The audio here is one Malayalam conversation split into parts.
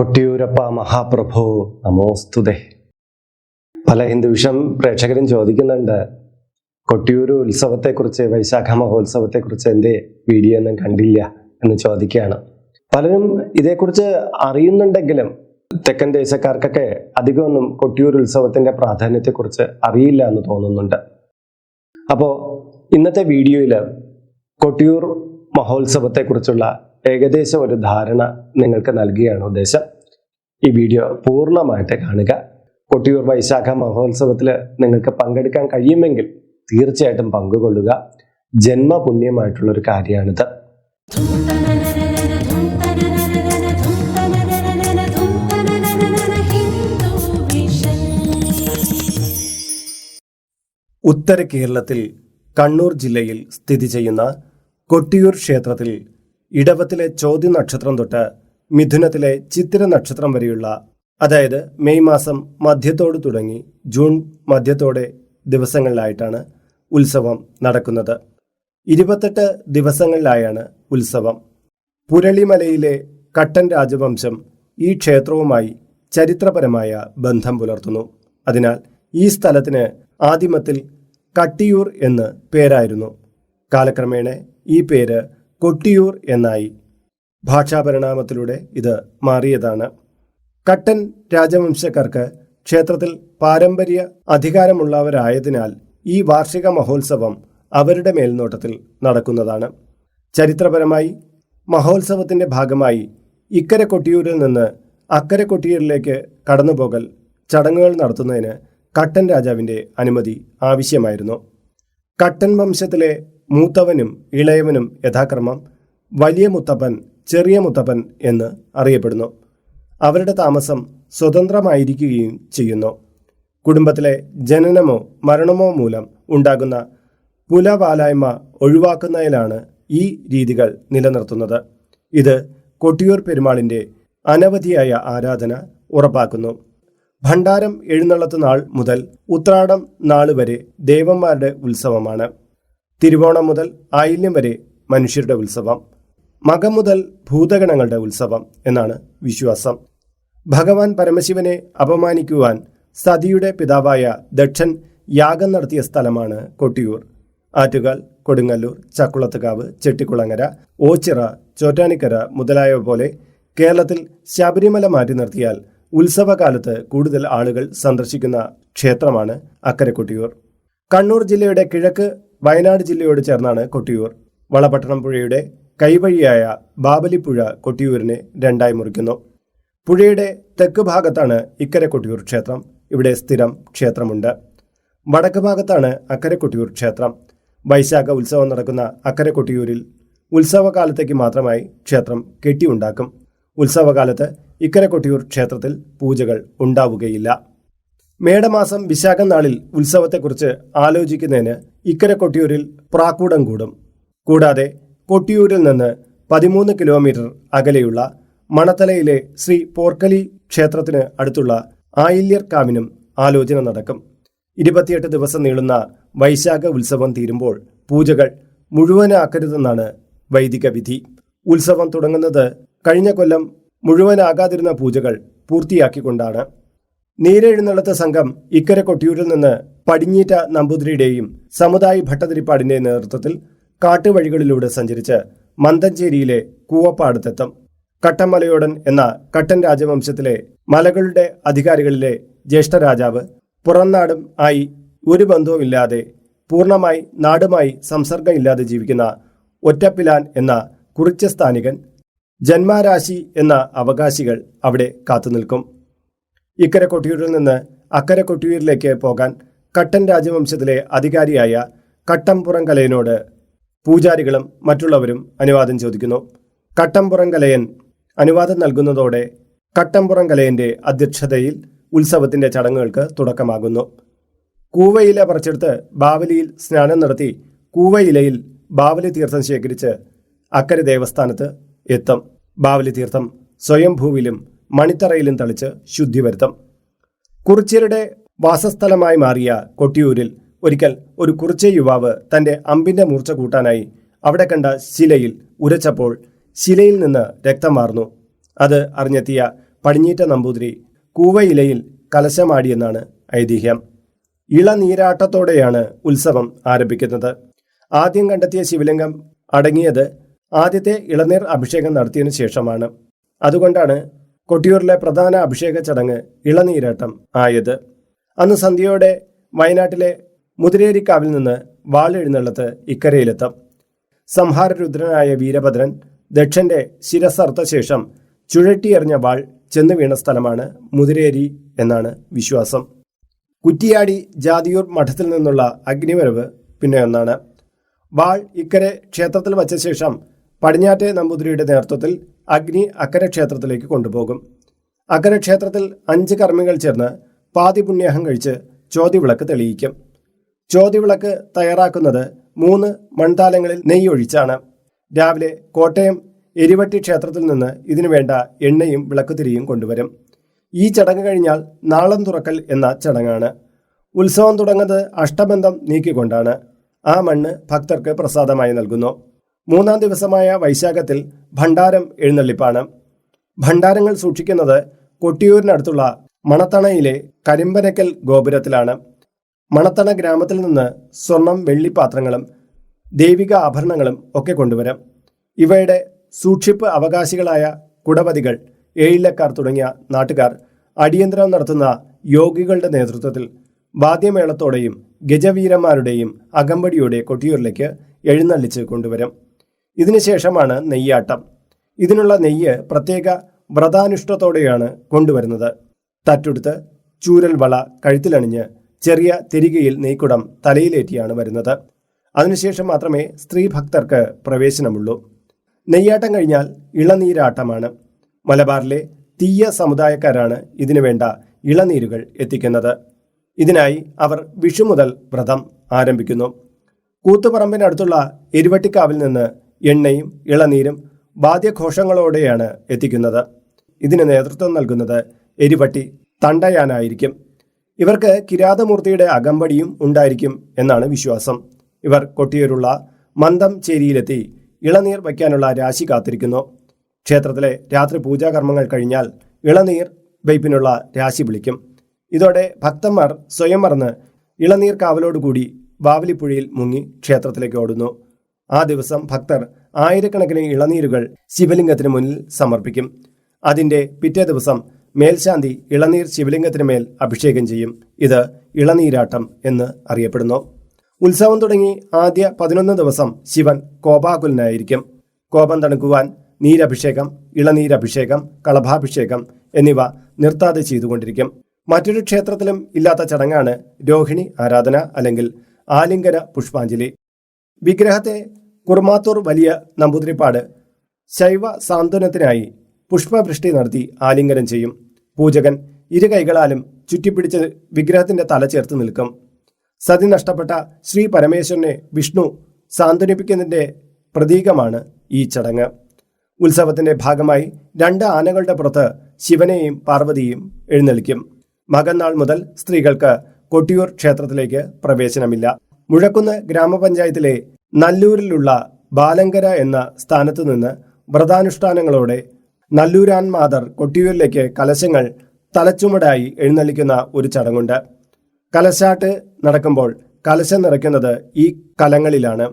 കൊട്ടിയൂരപ്പ മഹാപ്രഭു നമോസ്തുതേ. പല ഹിന്ദുവിഷം പ്രേക്ഷകരും ചോദിക്കുന്നുണ്ട് കൊട്ടിയൂർ ഉത്സവത്തെക്കുറിച്ച് വൈശാഖ മഹോത്സവത്തെക്കുറിച്ച് എന്തേ വീഡിയോ ഒന്നും കണ്ടില്ല എന്ന് ചോദിക്കുകയാണ്. പലരും ഇതേക്കുറിച്ച് അറിയുന്നുണ്ടെങ്കിലും തെക്കൻ ദേശക്കാർക്കൊക്കെ അധികമൊന്നും കൊട്ടിയൂർ ഉത്സവത്തിന്റെ പ്രാധാന്യത്തെക്കുറിച്ച് അറിയില്ല എന്ന് തോന്നുന്നുണ്ട്. അപ്പോൾ ഇന്നത്തെ വീഡിയോയിൽ കൊട്ടിയൂർ മഹോത്സവത്തെക്കുറിച്ചുള്ള ഏകദേശം ഒരു ധാരണ നിങ്ങൾക്ക് നൽകുകയാണ് ഉദ്ദേശം. ഈ വീഡിയോ പൂർണമായിട്ട് കാണുക. കൊട്ടിയൂർ വൈശാഖ മഹോത്സവത്തിൽ നിങ്ങൾക്ക് പങ്കെടുക്കാൻ കഴിയുമെങ്കിൽ തീർച്ചയായിട്ടും പങ്കുകൊള്ളുക. ജന്മപുണ്യമായിട്ടുള്ള ഒരു കാര്യമാണിത്. ഉത്തര കേരളത്തിൽ കണ്ണൂർ ജില്ലയിൽ സ്ഥിതി ചെയ്യുന്ന കൊട്ടിയൂർ ക്ഷേത്രത്തിൽ ഇടവത്തിലെ ചോദ്യ നക്ഷത്രം തൊട്ട് മിഥുനത്തിലെ ചിത്തിര നക്ഷത്രം വരെയുള്ള അതായത് മെയ് മാസം മധ്യത്തോട് തുടങ്ങി ജൂൺ മധ്യത്തോടെ ദിവസങ്ങളിലായിട്ടാണ് ഉത്സവം നടക്കുന്നത്. ഇരുപത്തെട്ട് ദിവസങ്ങളിലായാണ് ഉത്സവം. പുരളിമലയിലെ കട്ടൻ രാജവംശം ഈ ക്ഷേത്രവുമായി ചരിത്രപരമായ ബന്ധം പുലർത്തുന്നു. അതിനാൽ ഈ സ്ഥലത്തിന് ആദിമത്തിൽ കട്ടിയൂർ എന്ന് പേരായിരുന്നു. കാലക്രമേണ ഈ പേര് കൊട്ടിയൂർ എന്നായി ഭാഷാപരിണാമത്തിലൂടെ ഇത് മാറിയതാണ്. കട്ടൻ രാജവംശക്കാർക്ക് ക്ഷേത്രത്തിൽ പാരമ്പര്യ അധികാരമുള്ളവരായതിനാൽ ഈ വാർഷിക മഹോത്സവം അവരുടെ മേൽനോട്ടത്തിൽ നടക്കുന്നതാണ്. ചരിത്രപരമായി മഹോത്സവത്തിന്റെ ഭാഗമായി ഇക്കരെ കൊട്ടിയൂരിൽ നിന്ന് അക്കരെ കൊട്ടിയൂരിലേക്ക് കടന്നുപോകൽ ചടങ്ങുകൾ നടത്തുന്നതിന് കട്ടൻ രാജാവിന്റെ അനുമതി ആവശ്യമായിരുന്നു. കട്ടൻ വംശത്തിലെ മൂത്തവനും ഇളയവനും യഥാക്രമം വലിയ മുത്തപ്പൻ ചെറിയ മുത്തപ്പൻ എന്ന് അറിയപ്പെടുന്നു. അവരുടെ താമസം സ്വതന്ത്രമായിരിക്കുകയും ചെയ്യുന്നു. കുടുംബത്തിലെ ജനനമോ മരണമോ മൂലം ഉണ്ടാകുന്ന പുലവാലായ്മ ഒഴിവാക്കുന്നതിലാണ് ഈ രീതികൾ നിലനിർത്തുന്നത്. ഇത് കൊട്ടിയൂർ പെരുമാളിന്റെ അനവധിയായ ആരാധന ഉറപ്പാക്കുന്നു. ഭണ്ഡാരം എഴുന്നള്ളത്ത് നാൾ മുതൽ ഉത്രാടം നാൾ വരെ ദേവന്മാരുടെ ഉത്സവമാണ്. തിരുവോണം മുതൽ ആയില്യം വരെ മനുഷ്യരുടെ ഉത്സവം മകം മുതൽ ഭൂതഗണങ്ങളുടെ ഉത്സവം എന്നാണ് വിശ്വാസം. ഭഗവാൻ പരമശിവനെ അപമാനിക്കുവാൻ സതിയുടെ പിതാവായ ദക്ഷൻ യാഗം നടത്തിയ സ്ഥലമാണ് കൊട്ടിയൂർ. ആറ്റുകാൽ കൊടുങ്ങല്ലൂർ ചക്കുളത്തുകാവ് ചെട്ടിക്കുളങ്ങര ഓച്ചിറ ചോറ്റാനിക്കര മുതലായവ പോലെ കേരളത്തിൽ ശബരിമല മാറ്റി നിർത്തിയാൽ ഉത്സവകാലത്ത് കൂടുതൽ ആളുകൾ സന്ദർശിക്കുന്ന ക്ഷേത്രമാണ് അക്കരെ കൊട്ടിയൂർ. കണ്ണൂർ ജില്ലയുടെ കിഴക്ക് വയനാട് ജില്ലയോട് ചേർന്നാണ് കൊട്ടിയൂർ. വളപട്ടണം പുഴയുടെ കൈവഴിയായ ബാബലിപ്പുഴ കൊട്ടിയൂരിനെ രണ്ടായി മുറിക്കുന്നു. പുഴയുടെ തെക്ക് ഭാഗത്താണ് ഇക്കരെ കൊട്ടിയൂർ ക്ഷേത്രം. ഇവിടെ സ്ഥിരം ക്ഷേത്രമുണ്ട്. വടക്ക് ഭാഗത്താണ് അക്കരെ കൊട്ടിയൂർ ക്ഷേത്രം. വൈശാഖ ഉത്സവം നടക്കുന്ന അക്കരെ കൊട്ടിയൂരിൽ ഉത്സവകാലത്തേക്ക് മാത്രമായി ക്ഷേത്രം കെട്ടിയുണ്ടാക്കും. ഉത്സവകാലത്ത് ഇക്കരെ കൊട്ടിയൂർ ക്ഷേത്രത്തിൽ പൂജകൾ ഉണ്ടാവുകയില്ല. മേടമാസം വിശാഖം നാളിൽ ഉത്സവത്തെക്കുറിച്ച് ആലോചിക്കുന്നതിന് ഇക്കര കൊട്ടിയൂരിൽ പ്രാക്കൂടം കൂടും. കൂടാതെ കൊട്ടിയൂരിൽ നിന്ന് പതിമൂന്ന് കിലോമീറ്റർ അകലെയുള്ള മണത്തലയിലെ ശ്രീ പോർക്കലി ക്ഷേത്രത്തിന് അടുത്തുള്ള ആയില്യർ കാമിനും ആലോചന നടക്കും. ഇരുപത്തിയെട്ട് ദിവസം നീളുന്ന വൈശാഖ ഉത്സവം തീരുമ്പോൾ പൂജകൾ മുഴുവനാക്കരുതെന്നാണ് വൈദിക വിധി. ഉത്സവം തുടങ്ങുന്നത് കഴിഞ്ഞ കൊല്ലം മുഴുവനാകാതിരുന്ന പൂജകൾ പൂർത്തിയാക്കിക്കൊണ്ടാണ്. നീരെഴുന്നള്ളത്ത സംഘം ഇക്കരെ കൊട്ടിയൂരിൽ നിന്ന് പടിഞ്ഞീറ്റ നമ്പൂതിരിയുടെയും സമുദായ ഭട്ടതിരിപ്പാടിന്റെ നേതൃത്വത്തിൽ കാട്ടുവഴികളിലൂടെ സഞ്ചരിച്ച് മന്തഞ്ചേരിയിലെ കൂവപ്പാടത്തെത്തും. കട്ടമലയോടൻ എന്ന കട്ടൻ രാജവംശത്തിലെ മലകളുടെ അധികാരികളിലെ ജ്യേഷ്ഠ രാജാവ് പുറംനാടും ആയി ഒരു ബന്ധവുമില്ലാതെ പൂർണമായി നാടുമായി സംസർഗമില്ലാതെ ജീവിക്കുന്ന ഒറ്റപ്പിലാൻ എന്ന കുറിച്ച സ്ഥാനികൻ ജന്മാരാശി എന്ന അവകാശികൾ അവിടെ കാത്തുനിൽക്കും. ഇക്കരെ കൊട്ടിയൂരിൽ നിന്ന് അക്കരെ കൊട്ടിയൂരിലേക്ക് പോകാൻ കട്ടൻ രാജവംശത്തിലെ അധികാരിയായ കട്ടംപുറം കലയനോട് പൂജാരികളും മറ്റുള്ളവരും അനുവാദം ചോദിക്കുന്നു. കട്ടംപുറം കലയൻ അനുവാദം നൽകുന്നതോടെ കട്ടംപുറം കലയന്റെ അധ്യക്ഷതയിൽ ഉത്സവത്തിന്റെ ചടങ്ങുകൾക്ക് തുടക്കമാകുന്നു. കൂവയില പറിച്ചെടുത്ത് ബാവലിയിൽ സ്നാനം നടത്തി കൂവയിലയിൽ ബാവലി തീർത്ഥം ശേഖരിച്ച് അക്കരെ ദേവസ്ഥാനത്ത് എത്തും. ബാവലി തീർത്ഥം സ്വയംഭൂവിലും മണിത്തറയിലും തളിച്ച് ശുദ്ധി വരുത്തും കുറിച്യരുടെ വാസസ്ഥലമായി മാറിയ കൊട്ടിയൂരിൽ ഒരിക്കൽ ഒരു കുറിച്യ യുവാവ് തന്റെ അമ്പിന്റെ മൂർച്ച കൂട്ടാനായി അവിടെ കണ്ട ശിലയിൽ ഉരച്ചപ്പോൾ ശിലയിൽ നിന്ന് രക്തം മാറുന്നു അത് അറിഞ്ഞെത്തിയ പടിഞ്ഞീറ്റ നമ്പൂതിരി കൂവയിലയിൽ കലശമാടിയെന്നാണ് ഐതിഹ്യം. ഇളനീരാട്ടത്തോടെയാണ് ഉത്സവം ആരംഭിക്കുന്നത്. ആദ്യം കണ്ടെത്തിയ ശിവലിംഗം അടങ്ങിയത് ആദ്യത്തെ ഇളനീർ അഭിഷേകം നടത്തിയതിനു ശേഷമാണ്. അതുകൊണ്ടാണ് കൊട്ടിയൂരിലെ പ്രധാന അഭിഷേക ചടങ്ങ് ഇളനീരാട്ടം ആയത്. അന്ന് സന്ധ്യയോടെ വയനാട്ടിലെ മുതിരേരിക്കാവിൽ നിന്ന് വാളെഴുന്നള്ളത്ത് ഇക്കരയിലെത്തും. സംഹാരരുദ്രനായ വീരഭദ്രൻ ദക്ഷന്റെ ശിരസർത്ത ശേഷം ചുഴറ്റിയെറിഞ്ഞ വാൾ ചെന്നു വീണ സ്ഥലമാണ് മുതിരേരി എന്നാണ് വിശ്വാസം. കുറ്റിയാടി ജാതിയൂർ മഠത്തിൽ നിന്നുള്ള അഗ്നിവരവ് പിന്നെ ഒന്നാണ്. വാൾ ഇക്കരെ ക്ഷേത്രത്തിൽ വച്ച ശേഷം പടിഞ്ഞാറ്റെ നമ്പൂതിരിയുടെ നേതൃത്വത്തിൽ അഗ്നി അക്കരക്ഷേത്രത്തിലേക്ക് കൊണ്ടുപോകും. അക്കരക്ഷേത്രത്തിൽ അഞ്ച് കർമ്മികൾ ചേർന്ന് പാതി പുണ്യാഹം കഴിച്ച് ചോതിവിളക്ക് തെളിയിക്കും. ചോതിവിളക്ക് തയ്യാറാക്കുന്നത് മൂന്ന് മൺതാലങ്ങളിൽ നെയ്യൊഴിച്ചാണ്. രാവിലെ കോട്ടയം എരിവട്ടി ക്ഷേത്രത്തിൽ നിന്ന് ഇതിനു വേണ്ട എണ്ണയും വിളക്കുതിരിയും കൊണ്ടുവരും. ഈ ചടങ്ങ് കഴിഞ്ഞാൽ നാളം തുറക്കൽ എന്ന ചടങ്ങാണ്. ഉത്സവം തുടങ്ങുന്നത് അഷ്ടബന്ധം നീക്കിക്കൊണ്ടാണ്. ആ മണ്ണ് ഭക്തർക്ക് പ്രസാദമായി നൽകുന്നു. മൂന്നാം ദിവസമായ വൈശാഖത്തിൽ ഭണ്ഡാരം എഴുന്നള്ളിപ്പാണ്. ഭണ്ഡാരങ്ങൾ സൂക്ഷിക്കുന്നത് കൊട്ടിയൂരിനടുത്തുള്ള മണത്തണയിലെ കരിമ്പനക്കൽ ഗോപുരത്തിലാണ്. മണത്തണ ഗ്രാമത്തിൽ നിന്ന് സ്വർണം വെള്ളിപ്പാത്രങ്ങളും ദൈവിക ആഭരണങ്ങളും ഒക്കെ കൊണ്ടുവരാം. ഇവയുടെ സൂക്ഷിപ്പ് അവകാശികളായ കുടപതികൾ ഏഴിലക്കാർ തുടങ്ങിയ നാട്ടുകാർ അടിയന്തരം നടത്തുന്ന യോഗികളുടെ നേതൃത്വത്തിൽ വാദ്യമേളത്തോടെയും ഗജവീരന്മാരുടെയും അകമ്പടിയോടെ കൊട്ടിയൂരിലേക്ക് എഴുന്നള്ളിച്ച് കൊണ്ടുവരും. ഇതിനുശേഷമാണ് നെയ്യാട്ടം. ഇതിനുള്ള നെയ്യ് പ്രത്യേക വ്രതാനുഷ്ഠത്തോടെയാണ് കൊണ്ടുവരുന്നത്. തറ്റുടുത്ത് ചൂരൽ വള കഴുത്തിലണിഞ്ഞ് ചെറിയ തിരികയിൽ നെയ്ക്കുടം തലയിലേറ്റിയാണ് വരുന്നത്. അതിനുശേഷം മാത്രമേ സ്ത്രീ ഭക്തർക്ക് പ്രവേശനമുള്ളൂ. നെയ്യാട്ടം കഴിഞ്ഞാൽ ഇളനീരാട്ടമാണ്. മലബാറിലെ തീയ സമുദായക്കാരാണ് ഇതിനു വേണ്ട ഇളനീരുകൾ എത്തിക്കുന്നത്. ഇതിനായി അവർ വിഷു മുതൽ വ്രതം ആരംഭിക്കുന്നു. കൂത്തുപറമ്പിനടുത്തുള്ള എരുവട്ടിക്കാവിൽ നിന്ന് എണ്ണയും ഇളനീരും വാദ്യഘോഷങ്ങളോടെയാണ് എത്തിക്കുന്നത്. ഇതിന് നേതൃത്വം നൽകുന്നത് എരിവട്ടി തണ്ടയാനായിരിക്കും. ഇവർക്ക് കിരാതമൂർത്തിയുടെ അകമ്പടിയും ഉണ്ടായിരിക്കും എന്നാണ് വിശ്വാസം. ഇവർ കൊട്ടിയൂരുള്ള മന്ദം ചേരിയിലെത്തി ഇളനീർ വയ്ക്കാനുള്ള രാശി കാത്തിരിക്കുന്നു. ക്ഷേത്രത്തിലെ രാത്രി പൂജാകർമ്മങ്ങൾ കഴിഞ്ഞാൽ ഇളനീർ വയ്പ്പിനുള്ള രാശി വിളിക്കും. ഇതോടെ ഭക്തന്മാർ സ്വയം മറന്ന് ഇളനീർ കാവലോടുകൂടി ബാവലിപ്പുഴയിൽ മുങ്ങി ക്ഷേത്രത്തിലേക്ക് ഓടുന്നു. ആ ദിവസം ഭക്തർ ആയിരക്കണക്കിന് ഇളനീരുകൾ ശിവലിംഗത്തിന് മുന്നിൽ സമർപ്പിക്കും. അതിന്റെ പിറ്റേ ദിവസം മേൽശാന്തി ഇളനീർ ശിവലിംഗത്തിന് മേൽ അഭിഷേകം ചെയ്യും. ഇത് ഇളനീരാട്ടം എന്ന് അറിയപ്പെടുന്നു. ഉത്സവം തുടങ്ങി ആദ്യ പതിനൊന്ന് ദിവസം ശിവൻ കോപാകുലനായിരിക്കും. കോപം തണുക്കുവാൻ നീരഭിഷേകം ഇളനീരഭിഷേകം കളഭാഭിഷേകം എന്നിവ നിർത്താതെ ചെയ്തുകൊണ്ടിരിക്കും. മറ്റൊരു ക്ഷേത്രത്തിലും ഇല്ലാത്ത ചടങ്ങാണ് രോഹിണി ആരാധന അല്ലെങ്കിൽ ആലിംഗന പുഷ്പാഞ്ജലി. വിഗ്രഹത്തെ കുർമാത്തൂർ വലിയ നമ്പൂതിരിപ്പാട് ശൈവ സാന്ത്വനത്തിനായി പുഷ്പവൃഷ്ടി നടത്തി ആലിംഗനം ചെയ്യും. പൂജകൻ ഇരു കൈകളാലും ചുറ്റിപ്പിടിച്ച് വിഗ്രഹത്തിന്റെ തല ചേർത്ത് നിൽക്കും. സതി നഷ്ടപ്പെട്ട ശ്രീ പരമേശ്വരനെ വിഷ്ണു സാന്ത്വനിപ്പിക്കുന്നതിന്റെ പ്രതീകമാണ് ഈ ചടങ്ങ്. ഉത്സവത്തിന്റെ ഭാഗമായി രണ്ട് ആനകളുടെ പുറത്ത് ശിവനെയും പാർവതിയും എഴുന്നള്ളിക്കും. മകന്നാൾ മുതൽ സ്ത്രീകൾക്ക് കൊട്ടിയൂർ ക്ഷേത്രത്തിലേക്ക് പ്രവേശനമില്ല. മുഴക്കുന്ന് ഗ്രാമപഞ്ചായത്തിലെ നല്ലൂരിലുള്ള ബാലങ്കര എന്ന സ്ഥാനത്തു നിന്ന് വ്രതാനുഷ്ഠാനങ്ങളോടെ നല്ലൂരാൻ മാതർ കൊട്ടിയൂരിലേക്ക് കലശങ്ങൾ തലച്ചുമടായി എഴുന്നള്ളിക്കുന്ന ഒരു ചടങ്ങുണ്ട്. കലശാട്ട് നടക്കുമ്പോൾ കലശം നിറയ്ക്കുന്നത് ഈ കലങ്ങളിലാണ്.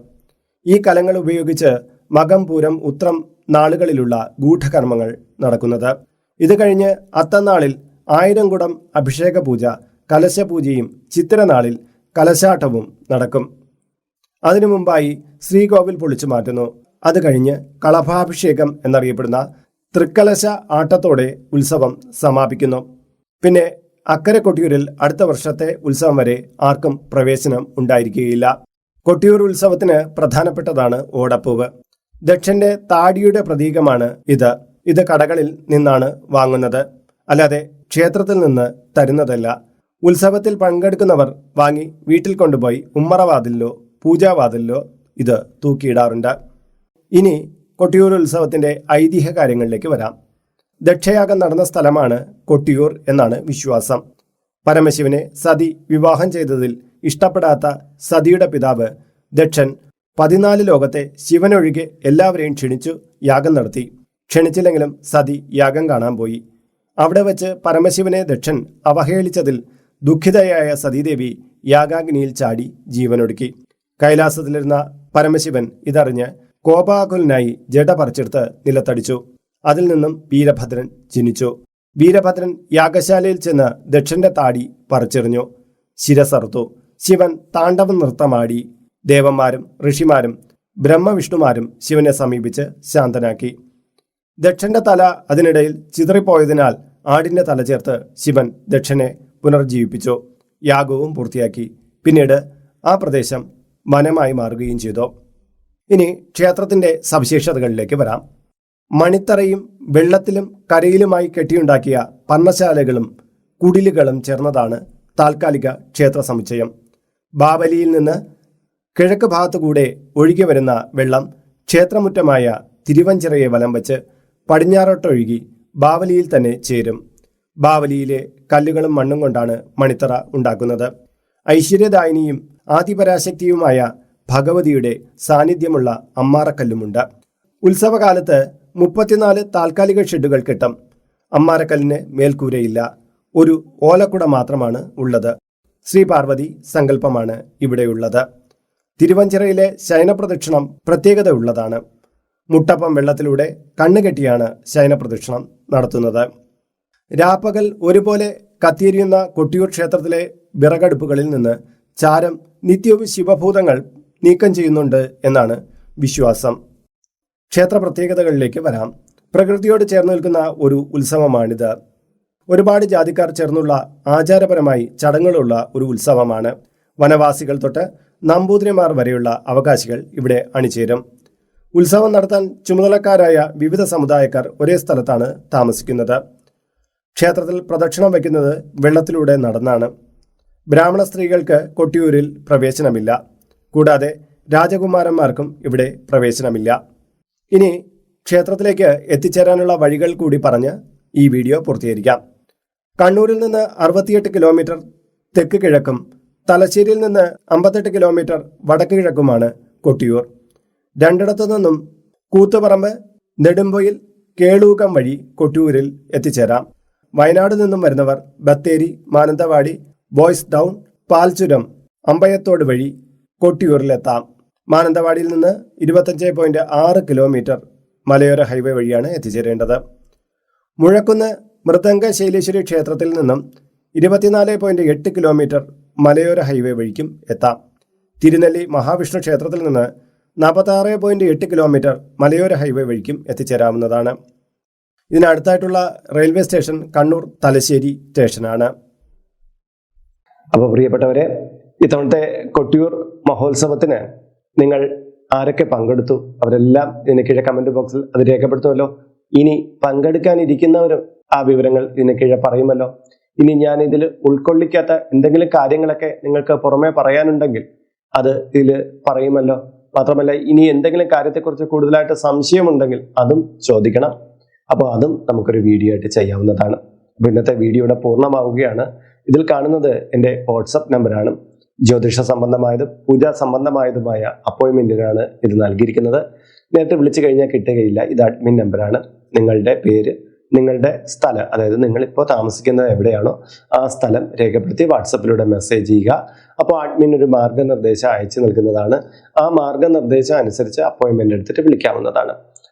ഈ കലങ്ങൾ ഉപയോഗിച്ച് മകം പൂരം ഉത്രം നാളുകളിലുള്ള ഗൂഢകർമ്മങ്ങൾ നടക്കുന്നത്. ഇത് കഴിഞ്ഞ് അത്തനാളിൽ ആയിരം കുടം അഭിഷേക പൂജ കലശപൂജയും ചിത്രനാളിൽ കലശാട്ടവും നടക്കും. അതിനു മുമ്പായി ശ്രീകോവിൽ പൊളിച്ചു മാറ്റുന്നു. അത് കഴിഞ്ഞ് കളഭാഭിഷേകം എന്നറിയപ്പെടുന്ന തൃക്കലശ ആട്ടത്തോടെ ഉത്സവം സമാപിക്കുന്നു. പിന്നെ അക്കരെ കൊട്ടിയൂരിൽ അടുത്ത വർഷത്തെ ഉത്സവം വരെ ആർക്കും പ്രവേശനം ഉണ്ടായിരിക്കുകയില്ല. കൊട്ടിയൂർ ഉത്സവത്തിന് പ്രധാനപ്പെട്ടതാണ് ഓടപ്പൂവ്. ദക്ഷന്റെ താടിയുടെ പ്രതീകമാണ് ഇത്. ഇത് കടകളിൽ നിന്നാണ് വാങ്ങുന്നത്. അല്ലാതെ ക്ഷേത്രത്തിൽ നിന്ന് തരുന്നതല്ല. ഉത്സവത്തിൽ പങ്കെടുക്കുന്നവർ വാങ്ങി വീട്ടിൽ കൊണ്ടുപോയി ഉമ്മറവാതിലിലോ പൂജാവാതിലിലോ ഇത് തൂക്കിയിടാറുണ്ട്. ഇനി കൊട്ടിയൂർ ഉത്സവത്തിന്റെ ഐതിഹ്യ കാര്യങ്ങളിലേക്ക് വരാം. ദക്ഷയാഗം നടന്ന സ്ഥലമാണ് കൊട്ടിയൂർ എന്നാണ് വിശ്വാസം. പരമശിവനെ സതി വിവാഹം ചെയ്തതിൽ ഇഷ്ടപ്പെടാത്ത സതിയുടെ പിതാവ് ദക്ഷൻ പതിനാല് ലോകത്തെ ശിവനൊഴികെ എല്ലാവരെയും ക്ഷണിച്ചു യാഗം നടത്തി. ക്ഷണിച്ചില്ലെങ്കിലും സതി യാഗം കാണാൻ പോയി. അവിടെ വച്ച് പരമശിവനെ ദക്ഷൻ അവഹേളിച്ചതിൽ ദുഃഖിതയായ സതീദേവി യാഗാഗ്നിയിൽ ചാടി ജീവനൊടുക്കി. കൈലാസത്തിലിരുന്ന പരമശിവൻ ഇതറിഞ്ഞ് കോപാകുലനായി ജട പറിച്ചെടുത്ത് നിലത്തടിച്ചു. അതിൽ നിന്നും വീരഭദ്രൻ ജനിച്ചു. വീരഭദ്രൻ യാഗശാലയിൽ ചെന്ന് ദക്ഷന്റെ താടി പറിച്ചെറിഞ്ഞു. ശിരസറുത്തു. ശിവൻ താണ്ഡവ നൃത്തമാടി. ദേവന്മാരും ഋഷിമാരും ബ്രഹ്മവിഷ്ണുമാരും ശിവനെ സമീപിച്ച് ശാന്തനാക്കി. ദക്ഷന്റെ തല അതിനിടയിൽ ചിതറിപ്പോയതിനാൽ ആടിന്റെ തല ചേർത്ത് ശിവൻ ദക്ഷനെ പുനർജീവിപ്പിച്ചു. യാഗവും പൂർത്തിയാക്കി. പിന്നീട് ആ പ്രദേശം വനമായി മാറുകയും ചെയ്തു. ഇനി ക്ഷേത്രത്തിന്റെ സവിശേഷതകളിലേക്ക് വരാം. മണിത്തറയും വെള്ളത്തിലും കരയിലുമായി കെട്ടിയുണ്ടാക്കിയ പർണശാലകളും കുടിലുകളും ചേർന്നതാണ് താൽക്കാലിക ക്ഷേത്ര സമുച്ചയം. ബാബലിയിൽ നിന്ന് കിഴക്ക് ഭാഗത്തുകൂടെ ഒഴുകി വരുന്ന വെള്ളം ക്ഷേത്രമുറ്റമായ തിരുവഞ്ചിറയെ വലം വച്ച് പടിഞ്ഞാറോട്ടൊഴുകി ബാവലിയിൽ തന്നെ ചേരും. ബാവലിയിലെ കല്ലുകളും മണ്ണും കൊണ്ടാണ് മണിത്തറ ഉണ്ടാക്കുന്നത്. ഐശ്വര്യദായിനിയും ആദിപരാശക്തിയുമായ ഭഗവതിയുടെ സാന്നിധ്യമുള്ള അമ്മാറക്കല്ലുമുണ്ട്. ഉത്സവകാലത്ത് മുപ്പത്തിനാല് താൽക്കാലിക ഷെഡുകൾ കിട്ടും. അമ്മാരക്കല്ലിന് മേൽക്കൂരയില്ല. ഒരു ഓലക്കുട മാത്രമാണ് ഉള്ളത്. ശ്രീ പാർവതി സങ്കല്പമാണ് ഇവിടെയുള്ളത്. തിരുവഞ്ചിറയിലെ ശയനപ്രദക്ഷിണം പ്രത്യേകത ഉള്ളതാണ് മുട്ടപ്പം വെള്ളത്തിലൂടെ കണ്ണുകെട്ടിയാണ് ശയനപ്രദക്ഷിണം നടത്തുന്നത്. രാപ്പകൽ ഒരുപോലെ കത്തിയെരിയുന്ന കൊട്ടിയൂർ ക്ഷേത്രത്തിലെ വിറകടുപ്പുകളിൽ നിന്ന് ചാരം നിത്യവും ശിവഭൂതങ്ങൾ നീക്കം ചെയ്യുന്നുണ്ട് എന്നാണ് വിശ്വാസം. ക്ഷേത്ര പ്രത്യേകതകളിലേക്ക് വരാം. പ്രകൃതിയോട് ചേർന്ന് നിൽക്കുന്ന ഒരു ഉത്സവമാണിത്. ഒരുപാട് ജാതിക്കാർ ചേർന്നുള്ള ആചാരപരമായി ചടങ്ങുകളുള്ള ഒരു ഉത്സവമാണ്. വനവാസികൾ തൊട്ട് നമ്പൂതിരിമാർ വരെയുള്ള അവകാശികൾ ഇവിടെ അണിചേരും. ഉത്സവം നടത്താൻ ചുമതലക്കാരായ വിവിധ സമുദായക്കാർ ഒരേ സ്ഥലത്താണ് താമസിക്കുന്നത്. ക്ഷേത്രത്തിൽ പ്രദക്ഷിണം വയ്ക്കുന്നത് വെള്ളത്തിലൂടെ നടന്നാണ്. ബ്രാഹ്മണ സ്ത്രീകൾക്ക് കൊട്ടിയൂരിൽ പ്രവേശനമില്ല. കൂടാതെ രാജകുമാരന്മാർക്കും ഇവിടെ പ്രവേശനമില്ല. ഇനി ക്ഷേത്രത്തിലേക്ക് എത്തിച്ചേരാനുള്ള വഴികൾ കൂടി പറഞ്ഞ് ഈ വീഡിയോ പൂർത്തീകരിക്കാം. കണ്ണൂരിൽ നിന്ന് അറുപത്തിയെട്ട് കിലോമീറ്റർ തെക്ക് കിഴക്കും തലശ്ശേരിയിൽ നിന്ന് അമ്പത്തെട്ട് കിലോമീറ്റർ വടക്ക് കിഴക്കുമാണ് കൊട്ടിയൂർ. രണ്ടിടത്തു നിന്നും കൂത്തുപറമ്പ് നെടുമ്പൊയിൽ കേളൂകം വഴി കൊട്ടിയൂരിൽ എത്തിച്ചേരാം. വയനാട് നിന്നും വരുന്നവർ ബത്തേരി മാനന്തവാടി ബോയ്സ് ഡൗൺ പാൽചുരം അമ്പയത്തോട് വഴി കൊട്ടിയൂരിലെത്താം. മാനന്തവാടിയിൽ നിന്ന് ഇരുപത്തഞ്ച് പോയിന്റ് ആറ് കിലോമീറ്റർ മലയോര ഹൈവേ വഴിയാണ് എത്തിച്ചേരേണ്ടത്. മുഴക്കുന്ന് മൃദംഗ ശൈലേശ്വരി ക്ഷേത്രത്തിൽ നിന്നും ഇരുപത്തിനാല് പോയിന്റ് എട്ട് കിലോമീറ്റർ മലയോര ഹൈവേ വഴിക്കും എത്താം. തിരുനെല്ലി മഹാവിഷ്ണു ക്ഷേത്രത്തിൽ നിന്ന് നാൽപ്പത്താറ് പോയിന്റ് എട്ട് കിലോമീറ്റർ മലയോര ഹൈവേ വഴിക്കും എത്തിച്ചേരാവുന്നതാണ്. ഇതിനടുത്തായിട്ടുള്ള റെയിൽവേ സ്റ്റേഷൻ കണ്ണൂർ തലശ്ശേരി സ്റ്റേഷനാണ്. അപ്പോൾ പ്രിയപ്പെട്ടവരെ ഇത്തവണത്തെ കൊട്ടിയൂർ മഹോത്സവത്തിന് നിങ്ങൾ ആരൊക്കെ പങ്കെടുത്തു? അവരെല്ലാം ഇതിന് കീഴെ കമന്റ് ബോക്സിൽ അത് രേഖപ്പെടുത്തുമല്ലോ. ഇനി പങ്കെടുക്കാനിരിക്കുന്നവരും ആ വിവരങ്ങൾ ഇതിന് കീഴെ പറയുമല്ലോ. ഇനി ഞാൻ ഇതിൽ ഉൾക്കൊള്ളിക്കാത്ത എന്തെങ്കിലും കാര്യങ്ങളൊക്കെ നിങ്ങൾക്ക് പുറമെ പറയാനുണ്ടെങ്കിൽ അത് ഇതിൽ പറയുമല്ലോ. മാത്രമല്ല ഇനി എന്തെങ്കിലും കാര്യത്തെക്കുറിച്ച് കൂടുതലായിട്ട് സംശയമുണ്ടെങ്കിൽ അതും ചോദിക്കണം. അപ്പോൾ അതും നമുക്കൊരു വീഡിയോ ആയിട്ട് ചെയ്യാവുന്നതാണ്. അപ്പോൾ ഇന്നത്തെ വീഡിയോയുടെ പൂർണമാവുകയാണ്. ഇതിൽ കാണുന്നത് എന്റെ വാട്സപ്പ് നമ്പറാണ്. ജ്യോതിഷ സംബന്ധമായതും പൂജാ സംബന്ധമായതുമായ അപ്പോയിൻമെന്റുകളാണ് ഇത് നൽകിയിരിക്കുന്നത്. നേരത്തെ വിളിച്ചു കഴിഞ്ഞാൽ കിട്ടുകയില്ല. ഇത് അഡ്മിൻ നമ്പറാണ്. നിങ്ങളുടെ പേര് നിങ്ങളുടെ സ്ഥലം അതായത് നിങ്ങളിപ്പോൾ താമസിക്കുന്നത് എവിടെയാണോ ആ സ്ഥലം രേഖപ്പെടുത്തി വാട്സപ്പിലൂടെ മെസ്സേജ് ചെയ്യുക. അപ്പോൾ അഡ്മിൻ ഒരു മാർഗനിർദ്ദേശം അയച്ചു നൽകുന്നതാണ്. ആ മാർഗനിർദ്ദേശം അനുസരിച്ച് അപ്പോയിൻമെന്റ് എടുത്തിട്ട് വിളിക്കാവുന്നതാണ്.